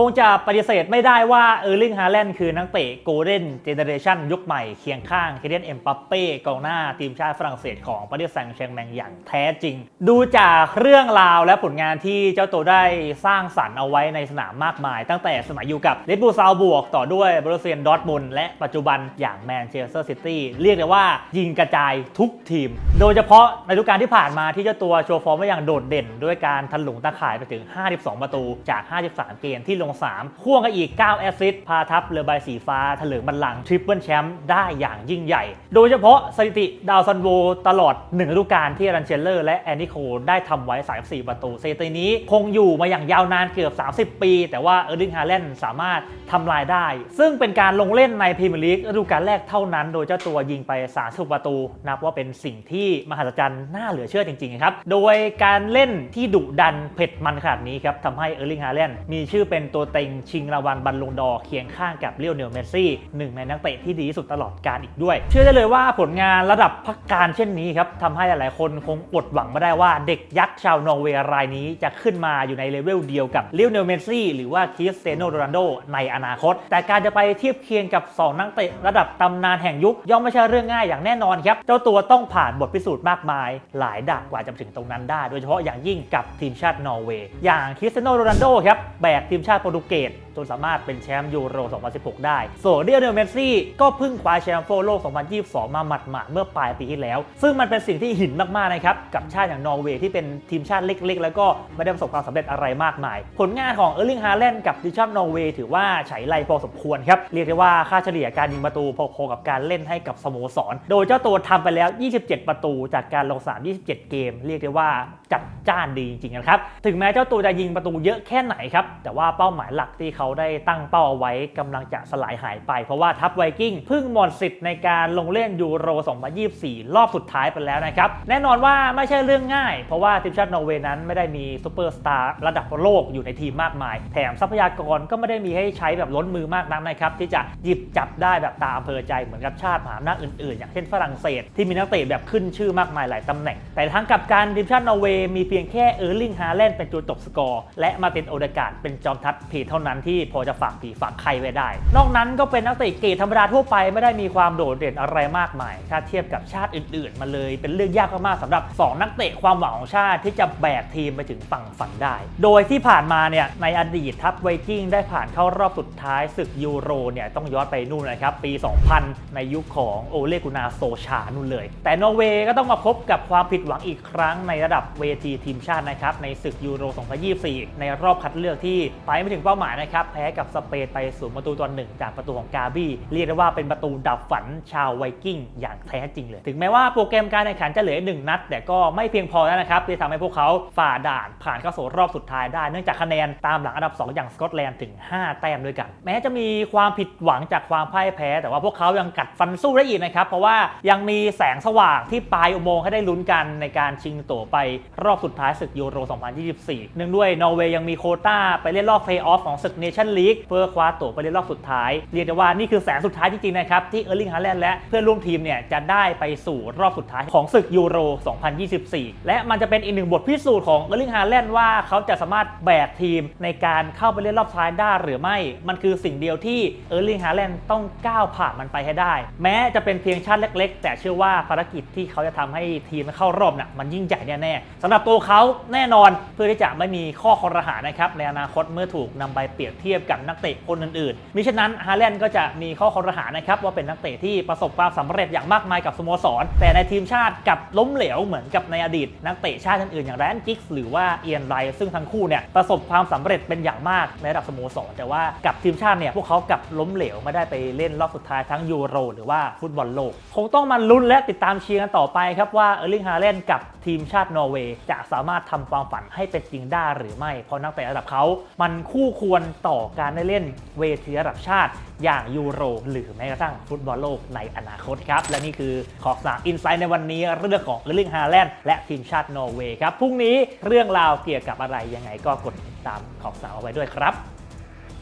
คงจะปฏิเสธไม่ได้ว่าเออร์ลิงฮาแลนด์คือนักเตะโกลเด้นเจเนเรชันยุคใหม่เคียงข้างเคเดนเอ็มปัปเป้กองหน้าทีมชาติฝรั่งเศสของปารีสแซงต์แชร์แมงอย่างแท้จริง ดูจากเรื่องราวและผลงานที่เจ้าตัวได้สร้างสรรค์เอาไว้ในสนามมากมาย ตั้งแต่สมัยอยู่กับเลดบูซาวบวกต่อด้วยบรูเซียนดอร์ทมุนและปัจจุบันอย่างแมนเชสเตอร์ซิตี้เรียกได้ว่ายิงกระจายทุกทีม โดยเฉพาะในฤดูกาลที่ผ่านมาที่เจ้าตัวโชว์ฟอร์มไว้อย่างโดดเด่น ด้วยการทันหลงตาข่ายไปถึง 52 ประตูจาก 53 เกมที่ลง3 พ่วงกันอีก 9 แอสซิสพาทัพเรือใบสีฟ้าถลิงบัลลังทริปเปิลแชมป์ได้อย่างยิ่งใหญ่ โดยเฉพาะสถิติดาวซันโวตลอด1ฤดูกาลที่รันเชลเลอร์และแอนนิโคได้ทำไว้ 34 ประตูสถิตินี้คงอยู่มาอย่างยาวนานเกือบ 30 ปี แต่ว่าเออร์ลิงฮาแลนด์สามารถทำลายได้ ซึ่งเป็นการลงเล่นในพรีเมียร์ลีกฤดูกาลแรกเท่านั้น โดยเจ้าตัวยิงไป 30 ประตู นับว่าเป็นสิ่งที่มหัศจรรย์น่าเหลือเชื่อจริงๆครับโดยการเล่นที่ดุดันเผ็ดมันขนาดนี้ครับทำให้เออร์ลิงฮาแลนด์มีชื่อเป็นตัวเต็งชิงรางวัลบัลลงดอร์เคียงข้างกับเลียวเนลเมสซี่หนึ่งในนักเตะที่ดีที่สุดตลอดการอีกด้วย เชื่อได้เลยว่าผลงานระดับพักการเช่นนี้ครับทำให้หลายๆคนคงอดหวังไม่ได้ว่าเด็กยักษ์ชาวนอร์เวย์รายนี้จะขึ้นมาอยู่ในเลเวลเดียวกับเลียวเนลเมสซี่หรือว่าคริสเตียโนโรนัลโดในอนาคต แต่การจะไปเทียบเคียงกับ 2 นักเตะระดับตำนานแห่งยุคย่อมไม่ใช่เรื่องง่ายอย่างแน่นอนครับ เจ้าตัวต้องผ่านบทพิสูจน์มากมาย หลายด่านกว่าจะถึงตรงนั้นได้ โดยเฉพาะอย่างยิ่งกับทีมชาตินอร์เวย์อย่างคริสเตียโนโรนัลโดครับแบกทีมชาติโปรตุเกส จนสามารถเป็นแชมป์ยูโร 2016 ได้ ส่วนเดียเนลเมสซี่ก็เพิ่งคว้าแชมป์ฟุตบอลโลก 2022 มาหมัดๆเมื่อปลายปีที่แล้ว ซึ่งมันเป็นสิ่งที่หินมากๆนะครับ กับชาติอย่างนอร์เวย์ที่เป็นทีมชาติเล็กๆ แล้วก็ไม่ได้ประสบความสำเร็จอะไรมากมาย ผลงานของเออร์ลิงฮาแลนด์กับทีมชาตินอร์เวย์ถือว่าใช้ไรพอสมควรครับ เรียกได้ว่าค่าเฉลี่ยการยิงประตูพอๆกับการเล่นให้กับสโมสร โดยเจ้าตัวทำไปแล้ว 27 ประตูจากการลงสนาม27 เกม เรียกได้ว่าจัดจ้านดีจริงๆนะครับ ถึงแม้เจ้าตัวจะยิงประตูเยอะแค่ไหนครับ แต่ว่าเป้าหมายหลักที่เขาได้ตั้งเป้าเอาไว้กำลังจะสลายหายไป เพราะว่าทัพไวกิ้งเพิ่งหมดสิทธิ์ในการลงเล่นยูโร 2024 รอบสุดท้ายไปแล้วนะครับ แน่นอนว่าไม่ใช่เรื่องง่าย เพราะว่าทีมชาตินอร์เวย์นั้นไม่ได้มีซูเปอร์สตาร์ระดับโลกอยู่ในทีมมากมาย แถมทรัพยากรก็ไม่ได้มีให้ใช้แบบล้นมือมากนักนะครับที่จะหยิบจับได้แบบตามอำเภอใจเหมือนกับชาติมหาอำนาจอื่นๆ อย่างเช่นฝรั่งเศส ที่มีนักเตะแบบขึ้นชื่อมากมายหลายตำแหน่ง แต่ทั้งกับการทีมชาตินอร์เวย์มีเพียงแค่เออร์ลิงฮาแลนด์เป็นตัวจบสกอร์และมาตินโอเดการ์ดเป็นจอมทัพผีเท่านั้นที่พอจะฝากผีฝากใครไว้ได้ นอกนั้นก็เป็นนักเตะเกรดธรรมดาทั่วไปไม่ได้มีความโดดเด่นอะไรมากมาย ถ้าเทียบกับชาติอื่นๆ มาเลยเป็นเรื่องยากมากๆสำหรับ 2 นักเตะความหวังของชาติที่จะแบกทีมไปถึงฝั่งฝันได้ โดยที่ผ่านมาเนี่ยในอดีตทัพไวกิ้งได้ผ่านเข้ารอบสุดท้ายศึกยูโรเนี่ยต้องย้อนไปนู่นนะครับปี 2000 ในยุคของโอเลกุนาโซชานู่นเลย แต่นอร์เวย์ก็ต้องมาพบกับความผิดหวังอีกครั้งในระดับเวทีทีมชาตินะครับในศึกยูโร 2024 ในรอบคัดเลือกที่ไปไม่ถึงเป้าหมายนะครับแพ้กับสเปนไปศูนย์ประตูต่อหนึ่งจากประตูของกาบี้เรียกได้ว่าเป็นประตูดับฝันชาวไวกิ้งอย่างแท้จริงเลย ถึงแม้ว่าโปรแกรมการแข่งขันจะเหลือหนึ่งนัด แต่ก็ไม่เพียงพอแล้วนะครับที่ทำให้พวกเขาฝ่าด่านผ่านเข้าสู่รอบสุดท้ายได้ เนื่องจากคะแนนตามหลังอันดับ 2 อย่างสกอตแลนด์ถึง 5 แต้มด้วยกัน แม้จะมีความผิดหวังจากความพ่ายแพ้ แต่ว่าพวกเขายังกัดฟันสู้ได้อีกนะครับเพราะว่ายังมีแสงสว่างที่ปลายอุโมงค์ให้ได้ลุ้นกันในการชิงตั๋วไปรอบสุดท้ายศึกยูโร 2024 เนื่องด้วยนอร์เวย์ยังมีโคต้าไปเล่นรอบเพลย์ออฟของศึกเนชนลีกเพื่อคว้าตั๋วไปเล่นรอบสุดท้าย เรียกได้ว่านี่คือแสงสุดท้ายจริงๆนะครับที่เออร์ลิงฮาแลนด์และเพื่อนร่วมทีมเนี่ยจะได้ไปสู่รอบสุดท้ายของศึกยูโร 2024 และมันจะเป็นอีกหนึ่งบทพิสูจน์ของเออร์ลิงฮาแลนด์ว่าเขาจะสามารถแบกทีมในการเข้าไปเล่นรอบสุดท้ายได้หรือไม่ มันคือสิ่งเดียวที่เออร์ลิงฮาแลนด์ต้องก้าวผ่านมันไปให้ได้ แม้จะเป็นเพียงชาติเล็ก ๆ แต่เชื่อว่าภารกิจที่เขาจะทำให้ทีมเข้ารอบน่ะมันยิ่งใหญ่แน่ๆสำหรับตัวเขาแน่นอนเพื่อที่จะไม่มีข้อคอรหานะครับในอนาคตเมื่อถูกนำไปเปรียบเทียบกับนักเตะคนอื่นๆมิฉะนั้นฮาแลนด์ก็จะมีข้อคอรหานะครับว่าเป็นนักเตะที่ประสบความสำเร็จอย่างมากมายกับสโมสร แต่ในทีมชาติกลับล้มเหลวเหมือนกับในอดีต นักเตะชาติอื่นๆอย่างแรนจิกส์หรือว่าเอียนไรซึ่งทั้งคู่เนี่ยประสบความสำเร็จเป็นอย่างมากในระดับสโมสร แต่ว่ากับทีมชาติเนี่ยพวกเขากลับล้มเหลวไม่ได้ไปเล่นรอบสุดท้ายทั้งยูโรหรือว่าฟุตบอลโลกคงต้องมาลุ้นและติดตามเชียร์กันต่อไปครับว่าเออร์ลิงฮาแลนด์กับทีมชาตินอร์เวย์จะสามารถทำความฝันให้เป็นจริงได้หรือไม่เพราะนักเตะระดับเขามันคู่ควรต่อการได้เล่นเวทีระดับชาติ อย่างยูโร หรือแม้กระทั่งฟุตบอลโลกในอนาคตครับ และนี่คือขอบสามอินไซด์ในวันนี้เรื่องของเร์ลิงฮาแลนด์และทีมชาตินอร์เวย์ครับพรุ่งนี้เรื่องราวเกี่ยวกับอะไรยังไงก็กดติดตามขอบสามเอาไว้ด้วยครับ